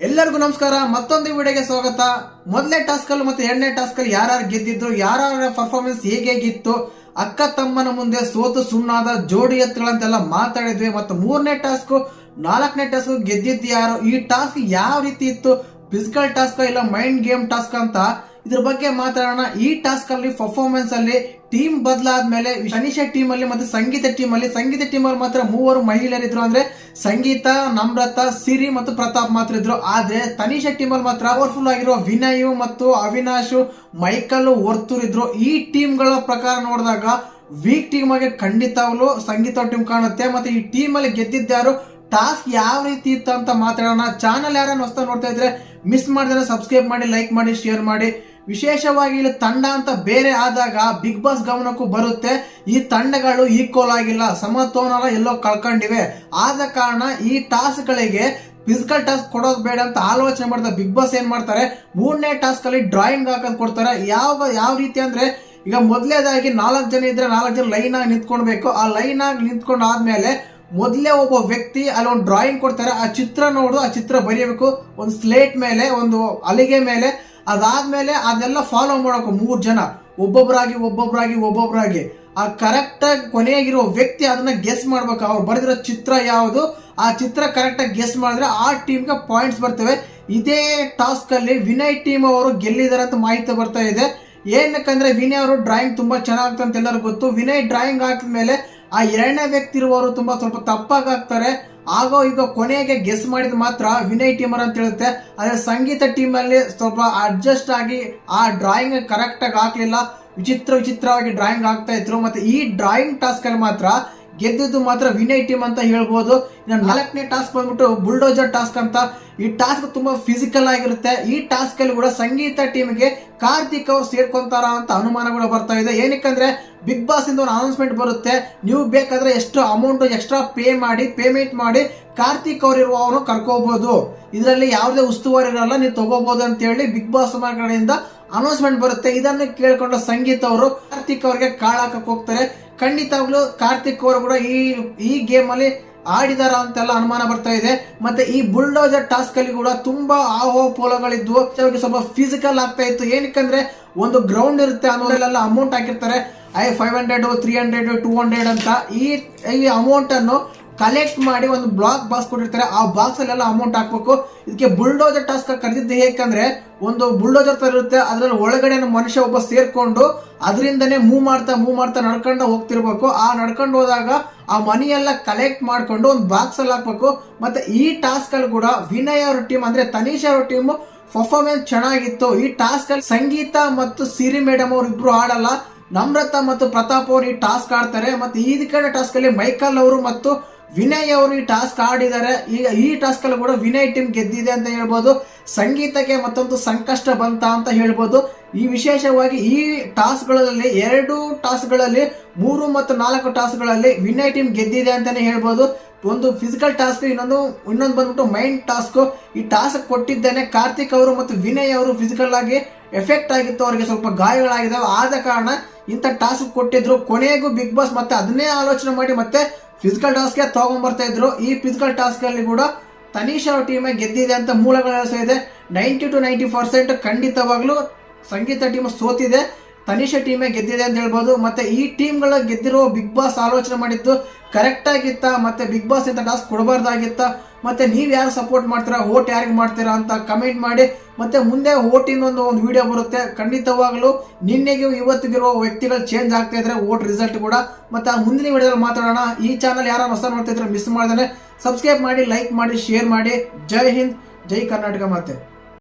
ಎಲ್ಲರಿಗೂ ನಮಸ್ಕಾರ. ಮತ್ತೊಂದು ವಿಡಿಯೋಗೆ ಸ್ವಾಗತ. ಮೊದಲನೇ ಟಾಸ್ಕ್ ಅಲ್ಲಿ ಮತ್ತೆ ಎರಡನೇ ಟಾಸ್ಕ್ ಅಲ್ಲಿ ಯಾರ್ಯಾರು ಗೆದ್ದಿದ್ರು, ಯಾರ್ಯಾರ ಪರ್ಫಾರ್ಮೆನ್ಸ್ ಹೇಗೆ ಅಕ್ಕ ತಮ್ಮನ ಮುಂದೆ ಸೋತು ಸುಣ್ಣಾದ ಜೋಡಿ ಎತ್ತುಗಳಂತೆಲ್ಲ ಮಾತಾಡಿದ್ವಿ. ಮತ್ತು ಮೂರನೇ ಟಾಸ್ಕ್ ನಾಲ್ಕನೇ ಟಾಸ್ಕ್ ಗೆದ್ದಿದ್ದು ಯಾರು? ಈ ಟಾಸ್ಕ್ ಯಾವ ರೀತಿ ಇತ್ತು? ಫಿಸಿಕಲ್ ಟಾಸ್ಕ್ ಇಲ್ಲ ಮೈಂಡ್ ಗೇಮ್ ಟಾಸ್ಕ್ ಅಂತ? ಇದ್ರ ಬಗ್ಗೆ ಮಾತಾಡೋಣ. ಈ ಟಾಸ್ಕ್ ಅಲ್ಲಿ ಪರ್ಫಾರ್ಮೆನ್ಸ್ ಅಲ್ಲಿ ಟೀಮ್ ಬದಲಾದ್ಮೇಲೆ ಶನಿಷ ಟೀಮ್ ಅಲ್ಲಿ ಮತ್ತೆ ಸಂಗೀತ ಟೀಮ್ ಅಲ್ಲಿ, ಸಂಗೀತ ಟೀಮ್ ಅಲ್ಲಿ ಮಾತ್ರ ಮೂವರು ಮಹಿಳೆಯರಿದ್ರು ಅಂದ್ರೆ ಸಂಗೀತ, ನಮ್ರತ, ಸಿರಿ ಮತ್ತು ಪ್ರತಾಪ್ ಮಾತ್ರ ಇದ್ರು. ಆದ್ರೆ ತನಿ ಅಲ್ಲಿ ಮಾತ್ರ ಪವರ್ಫುಲ್ ಆಗಿರೋ ವಿನಯ್ ಮತ್ತು ಅವಿನಾಶ್, ಮೈಕಲ್ ಇದ್ರು. ಈ ಟೀಮ್ಗಳ ಪ್ರಕಾರ ನೋಡಿದಾಗ ವೀಕ್ ಟೀಮ್ ಆಗಿ ಖಂಡಿತವಾಗ್ಲು ಸಂಗೀತ ಟೀಮ್ ಕಾಣುತ್ತೆ. ಮತ್ತೆ ಈ ಟೀಮ್ ಅಲ್ಲಿ ಗೆದ್ದಿದ್ದಾರು ಟಾಸ್ಕ್ ಯಾವ ರೀತಿ ಇತ್ತು ಅಂತ ಮಾತಾಡೋಣ. ಚಾನಲ್ ಯಾರನ್ನ ಹೊಸ ನೋಡ್ತಾ ಇದ್ರೆ ಮಿಸ್ ಮಾಡಿದ್ರೆ ಸಬ್ಸ್ಕ್ರೈಬ್ ಮಾಡಿ ಲೈಕ್ ಮಾಡಿ ಶೇರ್ ಮಾಡಿ. ವಿಶೇಷವಾಗಿ ಇಲ್ಲಿ ತಂಡ ಅಂತ ಬೇರೆ ಆದಾಗ ಬಿಗ್ ಬಾಸ್ ಗಮನಕ್ಕೂ ಬರುತ್ತೆ. ಈ ತಂಡಗಳು ಈಕ್ವಲ್ ಆಗಿಲ್ಲ. ಸಮತೋಲನ ಎಲ್ಲೋ ಕಳ್ಕೊಂಡಿವೆ. ಆದ ಕಾರಣ ಈ ಟಾಸ್ಕ್ಗಳಿಗೆ ಫಿಸಿಕಲ್ ಟಾಸ್ಕ್ ಕೊಡೋದು ಬೇಡ ಅಂತ ಆಲೋಚನೆ ಮಾಡ್ತಾರೆ ಬಿಗ್ ಬಾಸ್ ಏನ್ ಮಾಡ್ತಾರೆ? ಮೂರನೇ ಟಾಸ್ಕ್ ಅಲ್ಲಿ ಡ್ರಾಯಿಂಗ್ ಹಾಕೋದು ಕೊಡ್ತಾರೆ. ಯಾವ ಯಾವ ರೀತಿ ಅಂದ್ರೆ ಈಗ ಮೊದಲೇದಾಗಿ ನಾಲ್ಕು ಜನ ಇದ್ರೆ ನಾಲ್ಕು ಜನ ಲೈನ್ ಆಗಿ ನಿಂತ್ಕೊಳ್ಬೇಕು. ಆ ಲೈನ್ ಆಗಿ ನಿಂತ್ಕೊಂಡು ಆದ್ಮೇಲೆ ಮೊದಲೇ ಒಬ್ಬ ವ್ಯಕ್ತಿ ಅಲ್ಲಿ ಒಂದು ಡ್ರಾಯಿಂಗ್ ಕೊಡ್ತಾರೆ. ಆ ಚಿತ್ರ ನೋಡು, ಆ ಚಿತ್ರ ಬರೆಯಬೇಕು ಒಂದು ಸ್ಲೇಟ್ ಮೇಲೆ, ಒಂದು ಅಲಿಗೆ ಮೇಲೆ ಅದಾದ್ಮೇಲೆ ಅದೆಲ್ಲ ಫಾಲೋ ಮಾಡೋಕು ಮೂರು ಜನ. ಒಬ್ಬೊಬ್ಬರಾಗಿ ಒಬ್ಬೊಬ್ಬರಾಗಿ ಒಬ್ಬೊಬ್ಬರಾಗಿ ಆ ಕರೆಕ್ಟಾಗಿ ಕೊನೆಯಾಗಿರೋ ವ್ಯಕ್ತಿ ಅದನ್ನ ಗೆಸ್ ಮಾಡ್ಬೇಕು. ಅವ್ರು ಬರೆದಿರೋ ಚಿತ್ರ ಯಾವುದು? ಆ ಚಿತ್ರ ಕರೆಕ್ಟಾಗಿ ಗೆಸ್ ಮಾಡಿದ್ರೆ ಆ ಟೀಮ್ಗೆ ಪಾಯಿಂಟ್ಸ್ ಬರ್ತವೆ. ಇದೇ ಟಾಸ್ಕ್ ಅಲ್ಲಿ ವಿನಯ್ ಟೀಮ್ ಅವರು ಗೆಲ್ಲಿದ್ದಾರೆ ಅಂತ ಮಾಹಿತಿ ಬರ್ತಾ ಇದೆ. ಏನಕ್ಕಂದ್ರೆ ವಿನಯ್ ಅವರು ಡ್ರಾಯಿಂಗ್ ತುಂಬಾ ಚೆನ್ನಾಗ್ತಂತ ಎಲ್ಲರಿಗೂ ಗೊತ್ತು. ವಿನಯ್ ಡ್ರಾಯಿಂಗ್ ಹಾಕಿದ್ಮೇಲೆ ಆ ಎರಡನೇ ವ್ಯಕ್ತಿ ಇರುವವರು ತುಂಬಾ ಸ್ವಲ್ಪ ತಪ್ಪಾಗಿ ಆಗೋ ಈಗ ಕೊನೆಗೆ ಗೆಸ್ ಮಾಡಿದ ಮಾತ್ರ ವಿನಯ್ ಟೀಮರ್ ಅಂತ ಹೇಳುತ್ತೆ. ಆದರೆ ಸಂಗೀತ ಟೀಮಲ್ಲಿ ಸ್ವಲ್ಪ ಅಡ್ಜಸ್ಟ್ ಆಗಿ ಆ ಡ್ರಾಯಿಂಗ್ ಕರೆಕ್ಟಾಗಿ ಆಗಲಿಲ್ಲ ವಿಚಿತ್ರ ವಿಚಿತ್ರವಾಗಿ ಡ್ರಾಯಿಂಗ್ ಆಗ್ತಾ ಇದ್ರು. ಮತ್ತೆ ಈ ಡ್ರಾಯಿಂಗ್ ಟಾಸ್ಕ್ ಅಲ್ಲಿ ಮಾತ್ರ ಗೆದ್ದಿದ್ದು ಮಾತ್ರ ವಿನಯ್ ಟೀಮ್ ಅಂತ ಹೇಳ್ಬೋದು. ಇನ್ನು ನಾಲ್ಕನೇ ಟಾಸ್ಕ್ ಬಂದ್ಬಿಟ್ಟು ಬುಲ್ಡೋಜರ್ ಟಾಸ್ಕ್ ಅಂತ. ಈ ಟಾಸ್ಕ್ ತುಂಬಾ ಫಿಸಿಕಲ್ ಆಗಿರುತ್ತೆ. ಈ ಟಾಸ್ಕ್ ಅಲ್ಲಿ ಕೂಡ ಸಂಗೀತ ಟೀಮ್ಗೆ ಕಾರ್ತಿಕ್ ಅವ್ರು ಸೇರ್ಕೊಂತಾರ ಅಂತ ಅನುಮಾನಗಳು ಬರ್ತಾ ಇದೆ. ಏನಕ್ಕಂದ್ರೆ ಬಿಗ್ ಬಾಸ್ ಇಂದ ಒಂದು ಅನೌನ್ಸ್ಮೆಂಟ್ ಬರುತ್ತೆ. ನೀವು ಬೇಕಾದ್ರೆ ಎಷ್ಟು ಅಮೌಂಟ್ ಎಕ್ಸ್ಟ್ರಾ ಪೇ ಮಾಡಿ ಪೇಮೆಂಟ್ ಮಾಡಿ ಕಾರ್ತಿಕ್ ಅವ್ರು ಇರುವವನು ಕರ್ಕೋಬಹುದು ಇದರಲ್ಲಿ ಯಾವುದೇ ಉಸ್ತುವಾರಿ ಇರಲ್ಲ, ನೀವು ತಗೋಬಹುದು ಅಂತ ಹೇಳಿ ಬಿಗ್ ಬಾಸ್ ಕಡೆಯಿಂದ ಅನೌನ್ಸ್ಮೆಂಟ್ ಬರುತ್ತೆ. ಇದನ್ನು ಕೇಳ್ಕೊಂಡ ಸಂಗೀತ ಅವರು ಕಾರ್ತಿಕ್ ಅವ್ರಿಗೆ ಕಾಳಾಕಕ್ಕೆ ಹೋಗ್ತಾರೆ. ಖಂಡಿತವಾಗ್ಲೂ ಕಾರ್ತಿಕ್ ಅವರು ಕೂಡ ಈ ಈ ಗೇಮ್ ಅಲ್ಲಿ ಆಡಿದಾರ ಅಂತೆಲ್ಲ ಅನುಮಾನ ಬರ್ತಾ ಇದೆ. ಮತ್ತೆ ಈ ಬುಲ್ಡೋಜರ್ ಟಾಸ್ಕ್ ಅಲ್ಲಿ ಕೂಡ ತುಂಬಾ ಅವ್ರಿಗೆ ಸ್ವಲ್ಪ ಫಿಸಿಕಲ್ ಆಗ್ತಾ ಇತ್ತು. ಏನಕ್ಕಂದ್ರೆ ಒಂದು ಗ್ರೌಂಡ್ ಇರುತ್ತೆ ಅನ್ನೋದಲ್ಲೆಲ್ಲ ಅಮೌಂಟ್ ಹಾಕಿರ್ತಾರೆ. I five hundred three hundred two hundred ಅಂತ. ಈ ಈ ಅಮೌಂಟ್ ಅನ್ನು ಕಲೆಕ್ಟ್ ಮಾಡಿ ಒಂದು ಬ್ಲಾಕ್ ಬಾಕ್ಸ್ ಕೊಟ್ಟಿರ್ತಾರೆ. ಆ ಬಾಕ್ಸ್ ಅಲ್ಲೆಲ್ಲ ಅಮೌಂಟ್ ಹಾಕ್ಬೇಕು. ಇದಕ್ಕೆ ಬುಲ್ಡೋಜರ್ ಟಾಸ್ಕ್ ಕರೆದಿದ್ದು ಹೇಗಂದ್ರೆ ಒಂದು ಬುಲ್ಡೋಜರ್ ತರ ಇರುತ್ತೆ. ಅದ್ರಲ್ಲಿ ಒಳಗಡೆ ಮನುಷ್ಯ ಒಬ್ಬ ಸೇರ್ಕೊಂಡು ಅದರಿಂದನೇ ಮೂವ್ ಮಾಡ್ತಾ ಮೂವ್ ಮಾಡ್ತಾ ನಡ್ಕೊಂಡು ಹೋಗ್ತಿರ್ಬೇಕು. ಆ ನಡ್ಕೊಂಡು ಹೋದಾಗ ಆ ಮನಿ ಎಲ್ಲ ಕಲೆಕ್ಟ್ ಮಾಡ್ಕೊಂಡು ಒಂದು ಬಾಕ್ಸ್ ಅಲ್ಲಿ ಹಾಕ್ಬೇಕು. ಮತ್ತೆ ಈ ಟಾಸ್ಕ್ ಅಲ್ಲಿ ಕೂಡ ವಿನಯ್ ಅವ್ರ ಟೀಮ್ ಅಂದ್ರೆ ತನೀಶ್ ಅವ್ರ ಟೀಮ್ ಪರ್ಫಾರ್ಮೆನ್ಸ್ ಚೆನ್ನಾಗಿತ್ತು. ಈ ಟಾಸ್ಕ್ ಅಲ್ಲಿ ಸಂಗೀತ ಮತ್ತು ಸಿರಿ ಮೇಡಮ್ ಅವ್ರು ಇಬ್ರು ಆಡಲ್ಲ ನಮ್ರತ ಮತ್ತು ಪ್ರತಾಪ್ ಅವರು ಈ ಟಾಸ್ಕ್ ಆಡ್ತಾರೆ ಮತ್ತೆ ಈ ಕಡೆ ಟಾಸ್ಕ್ ಅಲ್ಲಿ ಮೈಕಲ್ ಅವರು ಮತ್ತು ವಿನಯ್ ಅವರು ಈ ಟಾಸ್ಕ್ ಆಡಿದ್ದಾರೆ ಈಗ ಈ ಟಾಸ್ಕ್ ಅಲ್ಲಿ ಕೂಡ ವಿನಯ್ ಟೀಮ್ ಗೆದ್ದಿದೆ ಅಂತ ಹೇಳ್ಬೋದು. ಸಂಗೀತಕ್ಕೆ ಮತ್ತೊಂದು ಸಂಕಷ್ಟ ಬಂತ ಅಂತ ಹೇಳ್ಬೋದು. ಈ ವಿಶೇಷವಾಗಿ ಈ ಟಾಸ್ಕ್ಗಳಲ್ಲಿ ಎರಡು ಟಾಸ್ಕ್ಗಳಲ್ಲಿ ಮೂರು ಮತ್ತು ನಾಲ್ಕು ಟಾಸ್ಕ್ಗಳಲ್ಲಿ ವಿನಯ್ ಟೀಮ್ ಗೆದ್ದಿದೆ ಅಂತಾನೆ ಹೇಳ್ಬೋದು. ಒಂದು ಫಿಸಿಕಲ್ ಟಾಸ್ಕ್ ಇನ್ನೊಂದು ಇನ್ನೊಂದು ಬಂದ್ಬಿಟ್ಟು ಮೈಂಡ್ ಟಾಸ್ಕ್ ಈ ಟಾಸ್ಕ್ ಕೊಟ್ಟಿದ್ದೇನೆ ಕಾರ್ತಿಕ್ ಅವರು ಮತ್ತು ವಿನಯ್ ಅವರು ಫಿಸಿಕಲ್ ಆಗಿ ಎಫೆಕ್ಟ್ ಆಗಿತ್ತು. ಅವರಿಗೆ ಸ್ವಲ್ಪ ಗಾಯಗಳಾಗಿದ್ದಾವೆ ಆದ ಕಾರಣ ಇಂಥ ಟಾಸ್ಕ್ ಕೊಟ್ಟಿದ್ರು. ಕೊನೆಗೂ ಬಿಗ್ ಬಾಸ್ ಮತ್ತೆ ಅದನ್ನೇ ಆಲೋಚನೆ ಮಾಡಿ ಮತ್ತೆ ಫಿಸಿಕಲ್ ಟಾಸ್ಕ್ಗೆ ತಗೊಂಡ್ಬರ್ತಾ ಇದ್ರು. ಈ ಫಿಸಿಕಲ್ ಟಾಸ್ಕ್ ಅಲ್ಲಿ ಕೂಡ ತನೀಶ್ ಅವ್ರ ಟೀಮ್ ಗೆದ್ದಿದೆ ಅಂತ ಮೂಲಗಳ ಇದೆ ನೈಂಟಿ ಟು ನೈಂಟಿ ಪರ್ಸೆಂಟ್ ಖಂಡಿತವಾಗ್ಲೂ ಸಂಗೀತ ಟೀಮ್ ಸೋತಿದೆ. ತನಿಷಾ ಟೀಮೇ ಗೆದ್ದಿದೆ ಅಂತ ಹೇಳ್ಬೋದು. ಮತ್ತೆ ಈ ಟೀಮ್ಗಳ ಗೆದ್ದಿರೋ ಬಿಗ್ ಬಾಸ್ ಆಲೋಚನೆ ಮಾಡಿದ್ದು ಕರೆಕ್ಟ್ ಮತ್ತು ಬಿಗ್ ಬಾಸ್ ಇಂಥ ಟಾಸ್ಕ್ ಕೊಡಬಾರ್ದಾಗಿತ್ತಾ? ಮತ್ತೆ ನೀವು ಯಾರು ಸಪೋರ್ಟ್ ಮಾಡ್ತೀರಾ? ಓಟ್ ಯಾರಿಗೆ ಮಾಡ್ತೀರಾ ಅಂತ ಕಮೆಂಟ್ ಮಾಡಿ. ಮತ್ತೆ ಮುಂದೆ ಓಟಿನೊಂದು ಒಂದು ವಿಡಿಯೋ ಬರುತ್ತೆ. ಖಂಡಿತವಾಗಲೂ ನಿನ್ನೆಗೆ ಇವತ್ತಿಗಿರುವ ವ್ಯಕ್ತಿಗಳು ಚೇಂಜ್ ಆಗ್ತಾ ಇದ್ರೆ ಓಟ್ ರಿಸಲ್ಟ್ ಕೂಡ. ಮತ್ತೆ ಆ ಮುಂದಿನ ವಿಡಿಯೋದಲ್ಲಿ ಮಾತಾಡೋಣ. ಈ ಚಾನಲ್ ಯಾರು ಹೊಸ ನೋಡ್ತಿದ್ರೆ ಮಿಸ್ ಮಾಡಿದ್ರೆ ಸಬ್ಸ್ಕ್ರೈಬ್ ಮಾಡಿ ಲೈಕ್ ಮಾಡಿ ಶೇರ್ ಮಾಡಿ. ಜೈ ಹಿಂದ್, ಜೈ ಕರ್ನಾಟಕ ಮತ್ತೆ